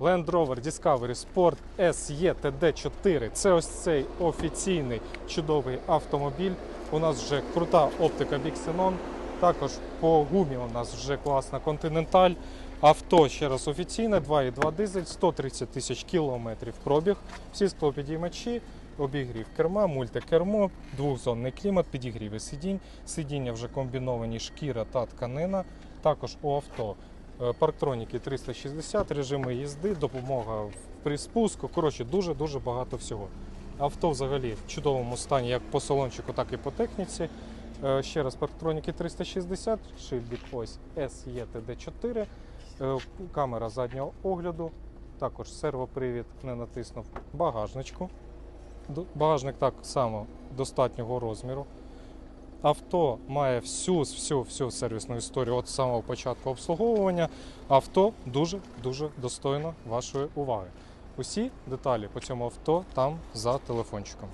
Land Rover Discovery Sport SE TD4. Це ось цей офіційний чудовий автомобіль. У нас вже крута оптика Big Xenon. Також по гумі у нас вже класна Continental. Авто ще раз офіційне, 2,2 дизель, 130 тисяч кілометрів пробіг. Всі склопідіймачі, обігрів керма, мультикермо, двохзонний клімат, підігріви сидінь. Сидіння вже комбіновані шкіра та тканина. Також у авто парктроніки 360, режими їзди, допомога при спуску. Коротше, дуже-дуже багато всього. Авто взагалі в чудовому стані як по салончику, так і по техніці. Е, Ще раз, парктроніки 360, шильдик ось SETD4, е, камера заднього огляду, також сервопривід не натиснув, багажничку. Багажник так само достатнього розміру. Авто має всю, всю, всю сервісну історію від самого початку обслуговування. Авто дуже-дуже достойно вашої уваги. Усі деталі по цьому авто там за телефончиком.